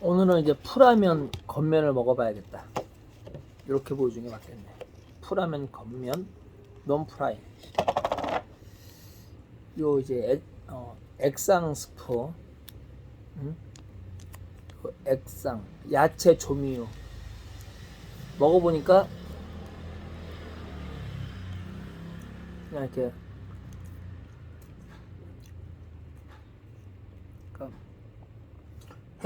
오늘은 이제 풀라면 겉면을 먹어봐야겠다. 이렇게 보여주는 게 맞겠네. 풀라면 겉면 non 프라이. 요 이제 액, 어, 액상 스프, 응? 그 액상 야채 조미유 먹어보니까 그냥 이렇게 그러니까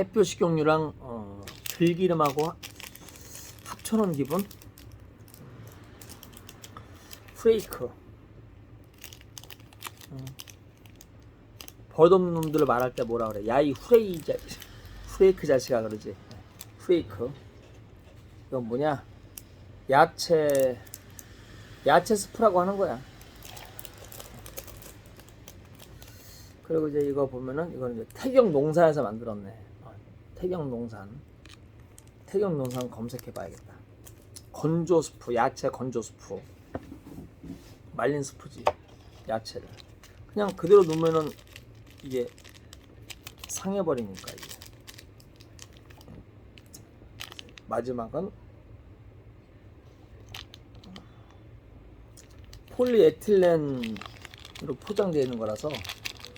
햇볕 식용유랑 어, 들기름하고 하- 합쳐놓은 기분? 프레이크. 음. 버릇없는 놈들을 말할 때 뭐라 그래? 야이 후레이 자 후레이크 자식아 그러지. 후레이크. 이건 뭐냐? 야채 야채 스프라고 하는 거야. 그리고 이제 이거 보면은 이건 이제 태경 농사에서 만들었네. 어, 태경 농산. 태경 농산 검색해 봐야겠다. 건조 스프, 야채 건조 스프. 말린 스프지. 야채를. 그냥 그대로 놓으면은 이게 상해 버리니까 이게. 마지막은 폴리에틸렌으로 포장되어 있는 거라서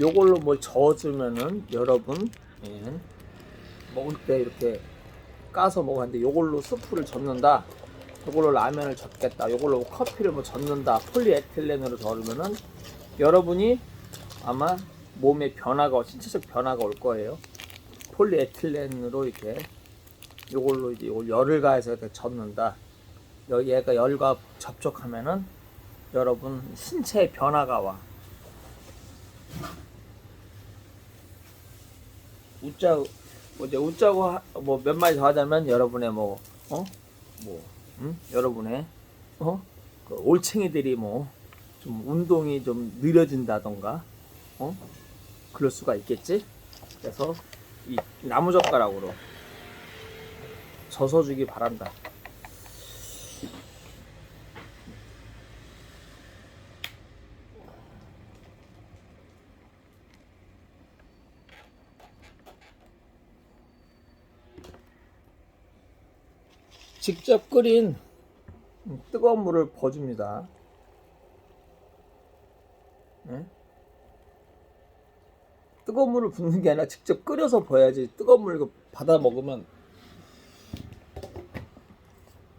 요걸로 뭘 저어주면은 여러분 예, 먹을 때 이렇게 까서 먹었는데 요걸로 스프를 젓는다. 요걸로 라면을 젓겠다. 요걸로 커피를 뭐 젓는다. 폴리에틸렌으로 저으면은 여러분이 아마 몸에 변화가 신체적 변화가 올 거예요. 폴리에틸렌으로 이렇게 요걸로 이제 요걸 열을 가해서 이렇게 젓는다. 여- 얘가 열과 접촉하면은 여러분 신체에 변화가 와. 웃자 뭐 이제 웃자고 뭐 몇 마디 더 하자면 여러분의 뭐 어? 뭐 응? 여러분의 어? 그 올챙이들이 뭐 좀 운동이 좀 느려진다던가 어? 그럴 수가 있겠지? 그래서 이 나무젓가락으로 젖어 주기 바란다. 직접 끓인 뜨거운 물을 버줍니다. 네? 뜨거운 물을 붓는 게 아니라 직접 끓여서 버야지 뜨거운 물 이거 받아 먹으면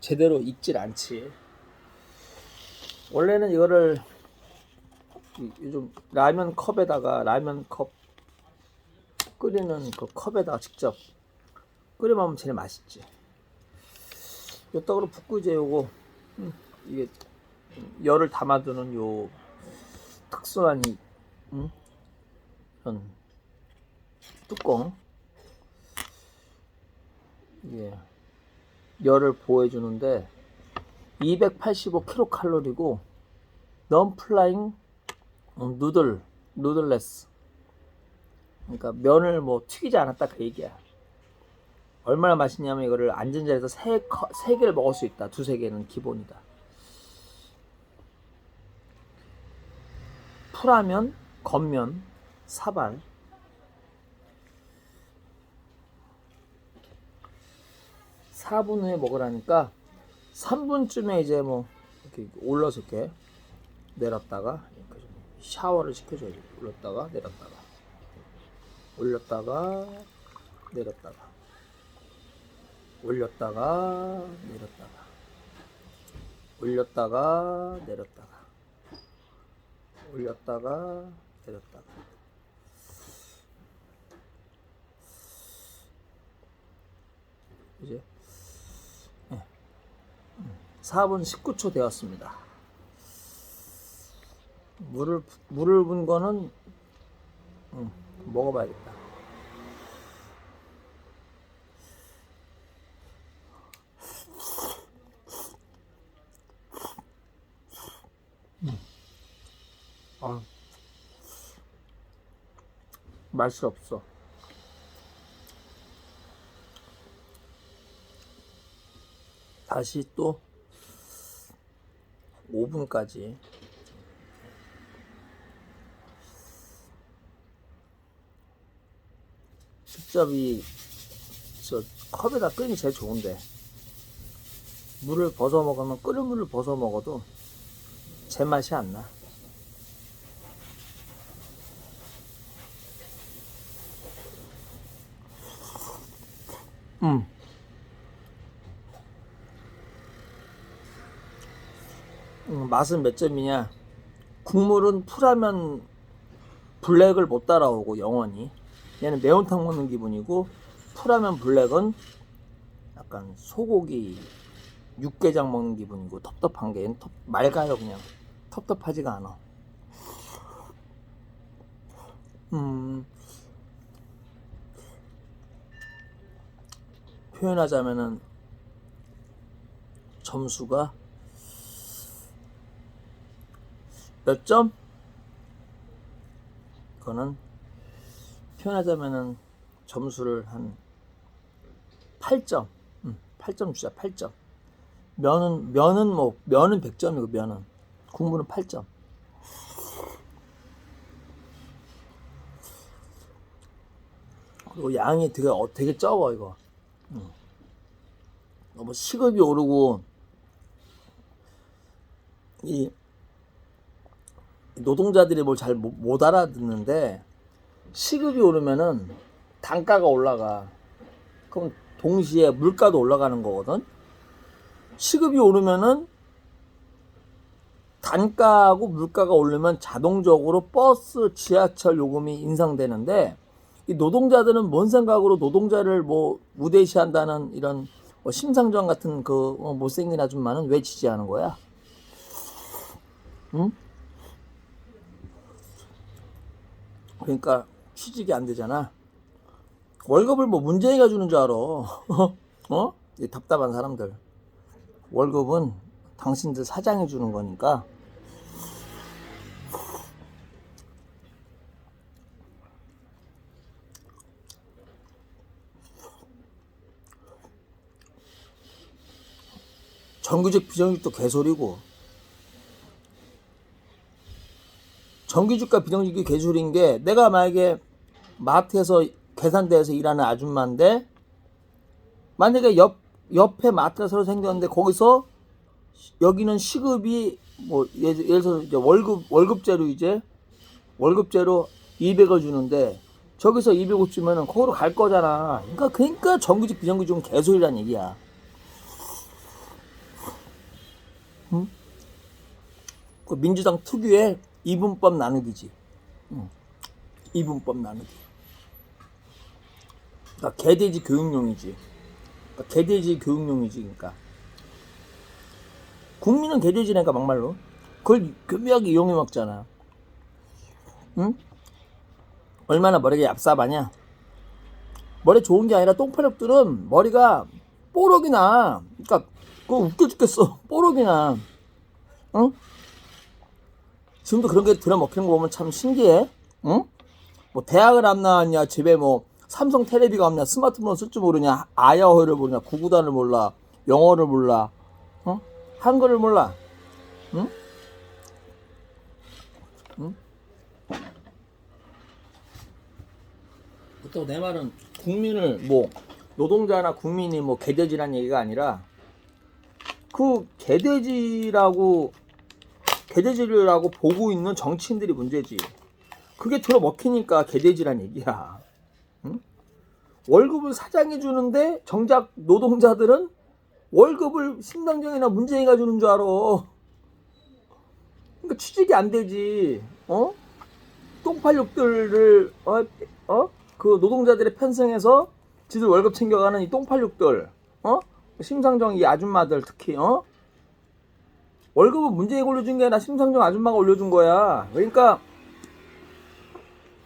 제대로 익질 않지. 원래는 이거를 이- 요즘 라면 컵에다가 라면 컵 끓이는 그 컵에다가 직접 끓여 먹으면 제일 맛있지. 요 떡으로 붓고 이제 요거 음, 이게 열을 담아두는 요 특수한 이 음, 이런 뚜껑. 이게 열을 보호해 주는데 285kcal이고 non-flying 음, 누들 누들레스 그러니까 면을 뭐 튀기지 않았다 그 얘기야. 얼마나 맛있냐면 이거를 앉은 자리에서 세, 커- 세 개를 먹을 수 있다. 두세 개는 기본이다. 풀하면, 겉면, 사발. 사분 후에 먹으라니까 3분쯤에 이제 뭐 이렇게 올려서 이렇게 내렸다가 이렇게 좀 샤워를 시켜줘야지. 올렸다가 내렸다가 올렸다가 내렸다가 올렸다가 내렸다가 올렸다가 내렸다가 올렸다가 내렸다가 이제 예. 4분 19초 되었습니다. 물을 물을 분 거는 음, 먹어봐야겠다. 아, 맛이 없어. 다시 또 5분까지 직접 이 저 컵에다 끓이니 제일 좋은데 물을 벗어 먹으면 끓은 물을 벗어 먹어도 제 맛이 안 나. 음. 음, 맛은 몇 점이냐? 국물은 풀하면 블랙을 못 따라오고 영원히 얘는 매운탕 먹는 기분이고 풀하면 블랙은 약간 소고기 육개장 먹는 기분이고 텁텁한 게 텁, 맑아요 그냥 텁텁하지가 않아 음 표현하자면은 점수가 몇 점? 이거는 표현하자면은 점수를 한 8점. 음, 8점 주자. 8점. 면은 면은 뭐 면은 100점이고 면은 국물은 8점. 그리고 양이 되게 어, 되게 적어 이거. 음. 너무 시급이 오르고 이 노동자들이 뭘 잘 못 알아듣는데 시급이 오르면은 단가가 올라가. 그럼 동시에 물가도 올라가는 거거든. 시급이 오르면은 단가하고 물가가 오르면 자동적으로 버스, 지하철 요금이 인상되는데 이 노동자들은 뭔 생각으로 노동자를 뭐 우대시한다는 이런 뭐 심상정 같은 그 어, 못생긴 아줌마는 왜 지지하는 거야? 응? 그러니까 취직이 안 되잖아. 월급을 뭐 문재인이가 주는 줄 알아. 어? 이 답답한 사람들. 월급은 당신들 사장이 주는 거니까. 정규직 비정직도 개소리고 정규직과 비정규직이 개소리인 게 내가 만약에 마트에서 계산대에서 일하는 아줌마인데 만약에 옆 옆에 마트가 새로 생겼는데 거기서 여기는 시급이 뭐 예를, 예를 들어서 이제 월급 월급제로 이제 월급제로 200을 주는데 저기서 200을 주면은 거기로 갈 거잖아. 그러니까 그러니까 정규직 비정규직은 개소리란 얘기야. 응? 그 민주당 특유의 이분법 나누기지. 응. 이분법 나누기. 그러니까 개돼지 교육용이지. 그러니까 개돼지 교육용이지. 그러니까 국민은 개돼지니까 막말로 그걸 교묘하게 이용해 먹잖아. 응? 얼마나 머리가 얍삽하냐? 머리 좋은 게 아니라 똥파력들은 머리가 뽀록이 나. 그러니까 그거 웃겨 죽겠어. 뽀록이 나. 응? 지금도 그런 게 들어먹히는 거 보면 참 신기해. 응? 뭐 대학을 안 나왔냐? 집에 뭐 삼성 테레비가 없냐? 스마트폰 쓸 줄 모르냐? 아야호를 모르냐? 구구단을 몰라? 영어를 몰라? 어? 한글을 몰라? 응? 응? 그렇다고 내 말은 국민을 뭐 노동자나 국민이 뭐 개돼지란 얘기가 아니라 그 개돼지라고 개돼지라고 보고 있는 정치인들이 문제지. 그게 들어 먹히니까 개돼지란 얘기야. 응? 월급을 사장이 주는데 정작 노동자들은 월급을 심상정이나 문재인이가 주는 줄 알아. 그러니까 취직이 안 되지. 어? 똥팔육들을 어? 어? 그 노동자들의 편성해서 지들 월급 챙겨가는 이 똥팔육들. 어? 심상정 이 아줌마들 특히 어? 월급은 문재인이 올려준 게 아니라 심상정 아줌마가 올려준 거야. 그러니까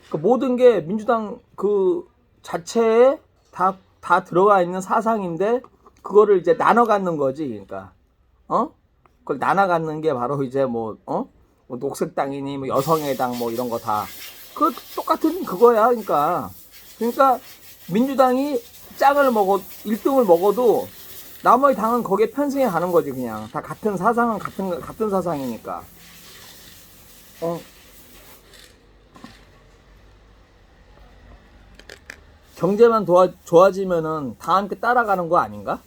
그 모든 게 민주당 그 자체에 다, 다 들어가 있는 사상인데 그거를 이제 나눠 갖는 거지. 그러니까 어? 그걸 나눠 갖는 게 바로 이제 뭐 어? 뭐 녹색당이니 뭐 여성의 당 뭐 이런 거 다. 그 똑같은 그거야. 그러니까 그러니까 민주당이 짱을 먹어 1등을 먹어도 나머지 당은 거기에 편승해 가는 거지 그냥. 다 같은 사상은 같은 같은 사상이니까. 어. 경제만 도와, 좋아지면은 다 함께 따라가는 거 아닌가?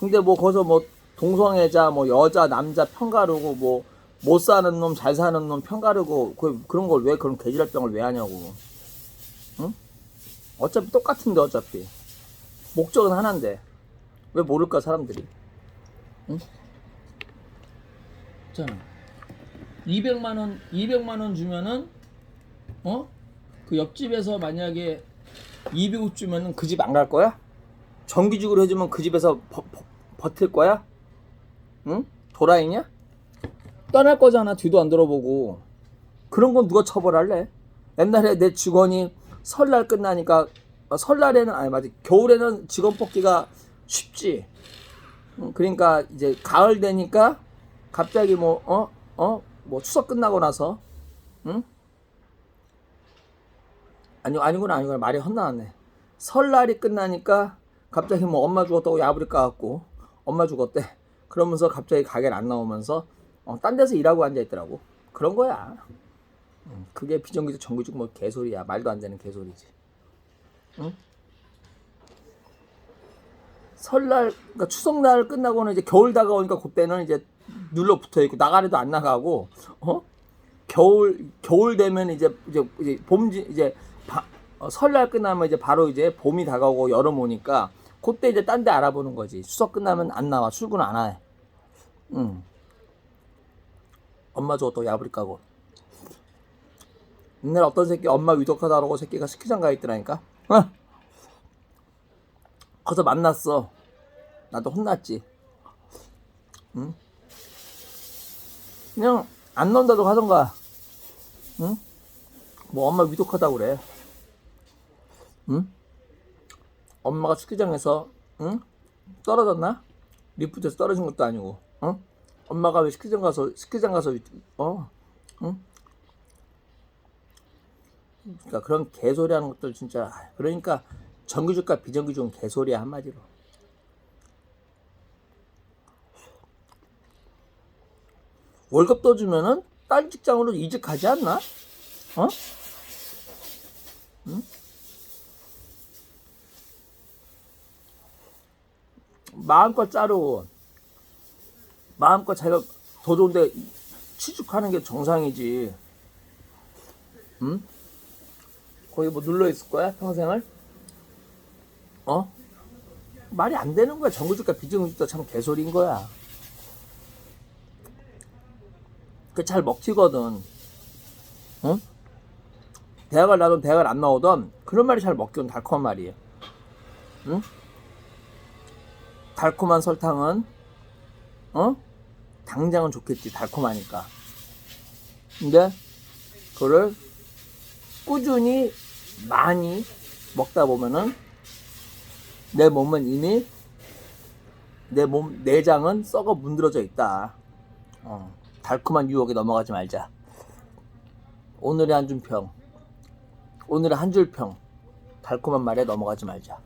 근데 뭐 거기서 뭐 동성애자 뭐 여자 남자 편가르고 뭐 못 사는 놈 잘 사는 놈 편가르고 그, 그런 걸 왜 그런 개지랄병을 왜 하냐고. 응? 어차피 똑같은데 어차피. 목적은 하나인데 왜 모를까 사람들이 응? 있잖아 200만 원 200만 원 주면은 어? 그 옆집에서 만약에 200억 주면은 그 집 안 갈 거야? 정규직으로 해주면 그 집에서 버, 버, 버틸 거야? 응? 도라이냐? 떠날 거잖아 뒤도 안 들어보고 그런 건 누가 처벌할래? 옛날에 내 직원이 설날 끝나니까 어, 설날에는 아니 맞지 겨울에는 직원 뽑기가 쉽지 응, 그러니까 이제 가을 되니까 갑자기 뭐 어? 어? 뭐 추석 끝나고 나서 응? 아니 아니구나 아니구나 말이 헛나왔네 설날이 끝나니까 갑자기 뭐 엄마 죽었다고 야부리 까갖고 엄마 죽었대 그러면서 갑자기 가게를 안 나오면서 어, 딴 데서 일하고 앉아 있더라고 그런 거야 음, 그게 비정규직 정규직 뭐 개소리야 말도 안 되는 개소리지 응? 설날 그러니까 추석날 끝나고는 이제 겨울 다가오니까 그때는 이제 눌러 붙어 있고 나가래도 안 나가고 어 겨울 겨울 되면 이제 이제 이제 봄지 이제 바, 어, 설날 끝나면 이제 바로 이제 봄이 다가오고 여름 오니까 그때 이제 딴 데 알아보는 거지 추석 끝나면 안 나와 출근 안 해. 응. 엄마 저또 야부리 까고. 옛날 어떤 새끼 엄마 위독하다라고 새끼가 스키장 가 있더라니까. 어? 거기서 만났어. 나도 혼났지. 응? 그냥 안 논다도 하던가. 응? 뭐 엄마 위독하다고 그래. 응? 엄마가 스키장에서 응? 떨어졌나? 리프트에서 떨어진 것도 아니고. 응? 엄마가 왜 스키장 가서 스키장 가서 위- 어? 응? 그러니까 그런 개소리 하는 것들 진짜 그러니까 정규직과 비정규직은 개소리야 한마디로. 월급 더 주면은 딴 직장으로 이직하지 않나? 어? 응? 마음껏 자르고 마음껏 자기가 더 좋은데 취직하는 게 정상이지. 응? 거기 뭐 눌러 있을 거야 평생을? 어? 말이 안 되는 거야. 정규직과 비정규직도 참 개소리인 거야. 그 잘 먹히거든. 응? 대학을 나든 대학을 안 나오던 그런 말이 잘 먹기는 달콤한 말이에요. 응? 달콤한 설탕은 어? 당장은 좋겠지 달콤하니까. 근데 그거를 꾸준히 많이 먹다 보면은 내 몸은 이미 내 몸 내장은 썩어 문드러져 있다. 어, 달콤한 유혹에 넘어가지 말자. 오늘의 한 줌평, 오늘의 한 줄 평, 달콤한 말에 넘어가지 말자.